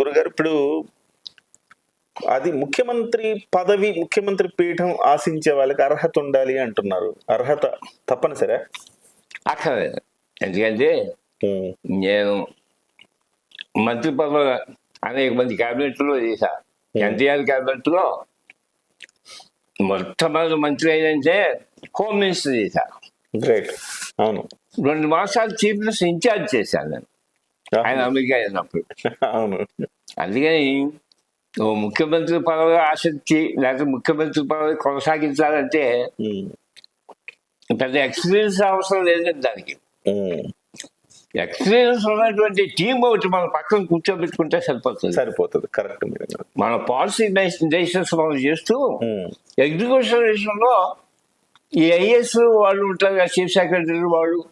గురుగారు ఇప్పుడు అది ముఖ్యమంత్రి పదవి ముఖ్యమంత్రి పీఠం ఆశించే వాళ్ళకి అర్హత ఉండాలి అంటున్నారు. అర్హత తప్పనిసరే? అక్కర్లేదు ఎందుకంటే నేను మంత్రి పదవి అనేక మంది క్యాబినెట్లో చేశా. ఎన్టీఆర్ క్యాబినెట్లో మొట్టమొదటి మంత్రి ఏంటంటే హోమ్ మినిస్టర్ చేశా. గ్రేట్. అవును. రెండు మాసాలు చీఫ్ మినిస్టర్ ఇన్ఛార్జ్ చేశాను నేను. ఆయన అమెరికా వెళ్ళినప్పుడు అవును. అందుకని ఓ ముఖ్యమంత్రి పదవి ఆసక్తి లేకపోతే ముఖ్యమంత్రి పదవి కొనసాగించాలంటే పెద్ద ఎక్స్పీరియన్స్ అవసరం లేదండి దానికి. ఎక్స్పీరియన్స్ ఉన్నటువంటి టీం ఒకటి మన పక్కన కూర్చోబెట్టుకుంటే సరిపోతుంది. సరిపోతుంది కరెక్ట్. మన పాలసీ డెసిషన్స్ మనం చేస్తూ ఎగ్జిక్యూషన్ విషయంలో ఈ ఐఏఎస్ వాళ్ళు ఉంటారు చీఫ్ సెక్రటరీ వాళ్ళు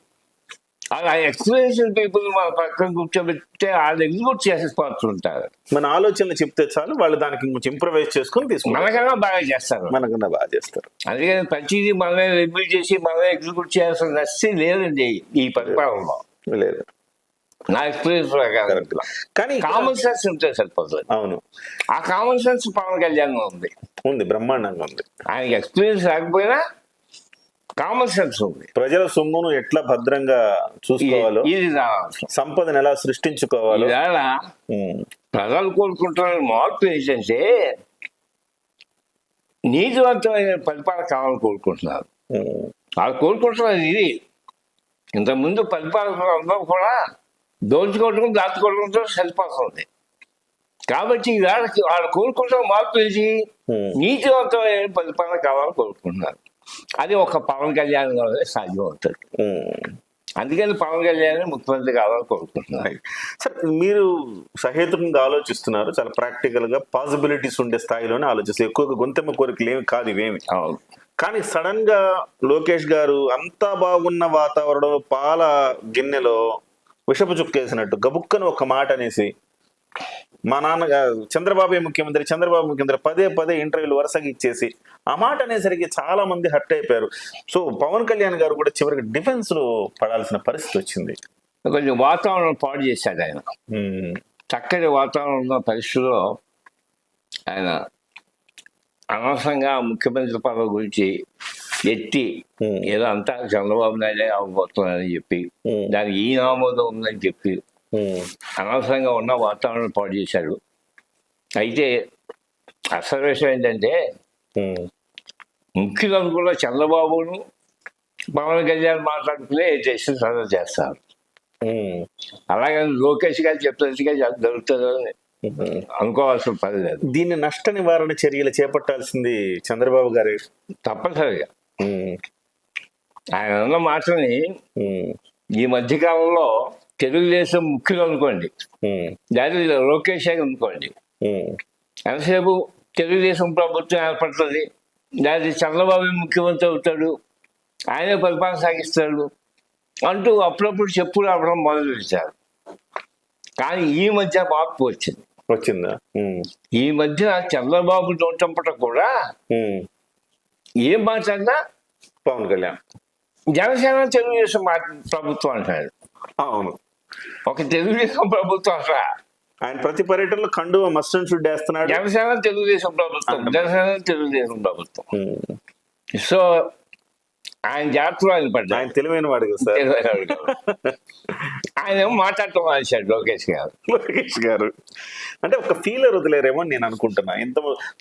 అలా ఎక్స్పీరియన్స్ పీపుల్ మన పక్కన కూర్చోబెట్టే వాళ్ళు ఎగ్జిక్యూట్ చేసేసిపోతుంటారు మన ఆలోచనలు చెప్తే చాలు వాళ్ళు దానికి కొంచెం ఇంప్రవైజ్ చేసుకొని తీసుకుంటారు. మనకన్నా బాగా చేస్తారు. మనకన్నా బాగా చేస్తారు. అందుకని ప్రతిదీ మనమే రివ్యూ చేసి మనమే ఎగ్జిక్యూట్ చేయాల్సిన నష్టం లేదండి ఈ పరిపాలనలో. లేదు. నా ఎక్స్పీరియన్స్ ప్రకారం. కానీ కామన్ సెన్స్ ఉంటే సరిపోతుంది. అవును. ఆ కామన్ సెన్స్ పవన్ కళ్యాణ్ ఉంది. ఉంది బ్రహ్మాండంగా ఉంది. ఆయనకి ఎక్స్పీరియన్స్ రాకపోయినా కామన్ సెన్స్ ఉంది ప్రజల సొమ్మును ఎట్లా భద్రంగా చూసుకోవాలో ఇది. సంపదను ఎలా సృష్టించుకోవాలో. ప్రజలు కోరుకుంటున్న మార్పు ఏంటంటే నీతివంతమైన పరిపాలన కావాలని కోరుకుంటున్నారు. వాళ్ళు కోరుకుంటున్నది ఇది. ఇంతకుముందు అందరూ కూడా దోచుకోవడం దాచుకోవడంతో సరిపోతుంది కాబట్టి ఈవేళ వాళ్ళు కోరుకుంటున్న మార్పు ఏంటి నీతివంతమైన పరిపాలన కావాలని కోరుకుంటున్నారు. అది ఒక పవన్ కళ్యాణ్ గారే సాధ్యం అవుతుంది. అందుకని పవన్ కళ్యాణ్ ముఖ్యమంత్రి కావాలని కోరుకుంటున్నారు సార్ మీరు సహేతుకంగా ఆలోచిస్తున్నారు. చాలా ప్రాక్టికల్గా పాసిబిలిటీస్ ఉండే స్థాయిలోనే ఆలోచిస్తారు ఎక్కువగా గొంతెమ్మ కోరికలు ఏమి కాదు ఇవేమి. కానీ సడన్గా లోకేష్ గారు అంతా బాగున్న వాతావరణం పాల గిన్నెలో విషపు చుక్కేసినట్టు గబుక్కను ఒక మాట అనేసి మా నాన్న చంద్రబాబు ముఖ్యమంత్రి చంద్రబాబు ముఖ్యమంత్రి పదే పదే ఇంటర్వ్యూలు వరుసగా ఇచ్చేసి ఆ మాట అనేసరికి చాలా మంది హర్ట్ అయిపోయారు. సో పవన్ కళ్యాణ్ గారు కూడా చివరికి డిఫెన్స్లో పడాల్సిన పరిస్థితి వచ్చింది. కొంచెం వాతావరణం పాడు చేశాడు ఆయన. చక్కటి వాతావరణం ఉన్న పరిస్థితుల్లో ఆయన అనవసరంగా ముఖ్యమంత్రి పదవి గురించి ఎత్తి ఏదో అంతా చంద్రబాబు నాయుడే అవ్వబోతున్నాడని చెప్పి దానికి ఈ ఆమోదం ఉందని చెప్పి అనవసరంగా ఉన్న వాతావరణం పాడు చేశాడు అయితే అసలు విషయం ఏంటంటే ముఖ్యులు అనుకున్న చంద్రబాబును పవన్ కళ్యాణ్ మాట్లాడుకునే దేశం సర్వ చేస్తారు. అలాగని లోకేష్ గారు చెప్తున్నట్టుగా జరుగుతుందని. అనుకోవాల్సిన పని లేదు. దీన్ని నష్ట నివారణ చర్యలు చేపట్టాల్సింది చంద్రబాబు గారి. తప్పనిసరిగా. ఆయన అన్న మాటని ఈ మధ్యకాలంలో తెలుగుదేశం ముఖ్యులు అనుకోండి. లేదా లోకేష్ గారు అనుకోండి. ఎంతసేపు తెలుగుదేశం ప్రభుత్వం ఏర్పడుతుంది? లేదా చంద్రబాబు ముఖ్యమంత్రి అవుతాడు. ఆయనే పరిపాలన సాగిస్తాడు అంటూ అప్పుడప్పుడు చెప్పు రావడం మొదలు పెట్టారు కానీ ఈ మధ్య మార్పు వచ్చింది. వచ్చిందా? ఈ మధ్య చంద్రబాబు నోటంపట కూడా ఏం మాట్లాడినా పవన్ కళ్యాణ్. జనసేన తెలుగుదేశం మా ప్రభుత్వం అంటాడు. అవును. ఒక తెలుగుదేశం ప్రభుత్వం అసలు ఆయన ప్రతి పర్యటనలో కండువ మస్ట్ అండ్ షుడ్ వేస్తున్నాడు. జనసేన తెలుగుదేశం ప్రభుత్వం జనసేన తెలుగుదేశం ప్రభుత్వం. సో ఆయన జాతరలో ఆయన పడ్డాడు. ఆయన తెలివైన వాడు కదా సార్. ఆయన ఏమో మాట్లాడటం మానేశాడు లోకేష్ గారు. లోకేష్ గారు. అంటే ఒక ఫీలర్ వదిలేరేమో నేను అనుకుంటున్నా. ఇంత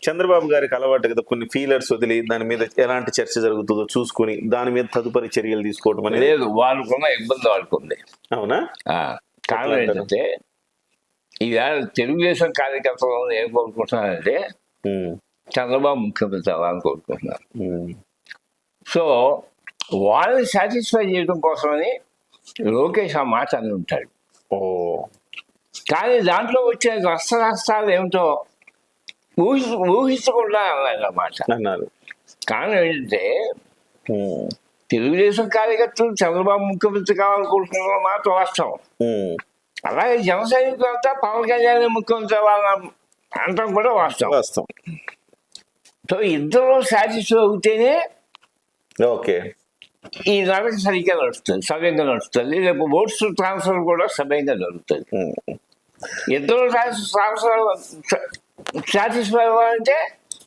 చంద్రబాబు గారికి అలవాటు కదా కొన్ని ఫీలర్స్ వదిలి దాని మీద ఎలాంటి చర్చ జరుగుతుందో చూసుకుని దాని మీద తదుపరి చర్యలు తీసుకోవడం అనేది. లేదు వాళ్ళకున్న ఇబ్బంది వాళ్ళకుంది. అవునా? కారణం ఏంటంటే ఈవేళ తెలుగుదేశం కార్యకర్తలు ఏం కోరుకుంటున్నారంటే ఉమ్, చంద్రబాబు ముఖ్యమంత్రి అవ్వాలని కోరుకుంటున్నారు. సో వాళ్ళని సాటిస్ఫై చేయడం కోసమని లోకేష్ ఆ మాట అని ఉంటాడు. ఓ. కానీ దాంట్లో వచ్చే నష్టాలు ఏమిటో ఊహి ఊహించకుండా అన్నాడు అన్నమాట అన్నారు. కారణం ఏంటంటే తెలుగుదేశం కార్యకర్తలు చంద్రబాబు ముఖ్యమంత్రి కావాలనుకుంటున్న మాట వాస్తవం. అలాగే జన సైనికులంతా పవన్ కళ్యాణ్ ముఖ్యమంత్రి అవ్వాలని అనటం కూడా వాస్తవం. వాస్తవం. సో ఇద్దరు సాటిస్ఫై అవుతేనే ఓకే ఈ నడక సరిగ్గా నడుస్తుంది సవ్యంగా నడుస్తుంది రేపు ఓట్స్ ట్రాన్స్ఫర్ కూడా సవ్యంగా జరుగుతుంది ఇద్దరు సాటిస్ఫై అవ్వాలంటే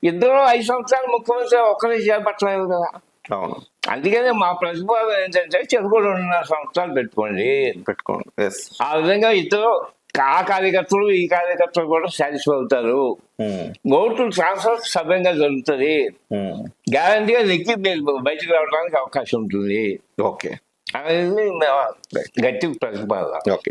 ఇద్దరు ఐదు సంవత్సరాలు ముఖ్యమంత్రి ఒక్కరే చేపట్టలేదు కదా అవును అందుకనే మా ప్రతిపాదన ఏంటంటే చెరుకు రెండున్నర సంవత్సరాలు పెట్టుకోండి పెట్టుకోండి ఆ విధంగా ఇద్దరు ఆ కార్యకర్తలు ఈ కార్యకర్తలు కూడా సాటిస్ఫై అవుతారు. ఓట్లు ట్రాన్స్ఫర్ సవ్యంగా జరుగుతుంది. గ్యారంటీగా నెక్కి మీరు బయటకు రావడానికి అవకాశం ఉంటుంది. ఓకే. అనేది గట్టి ప్రతిపాదన. ఓకే.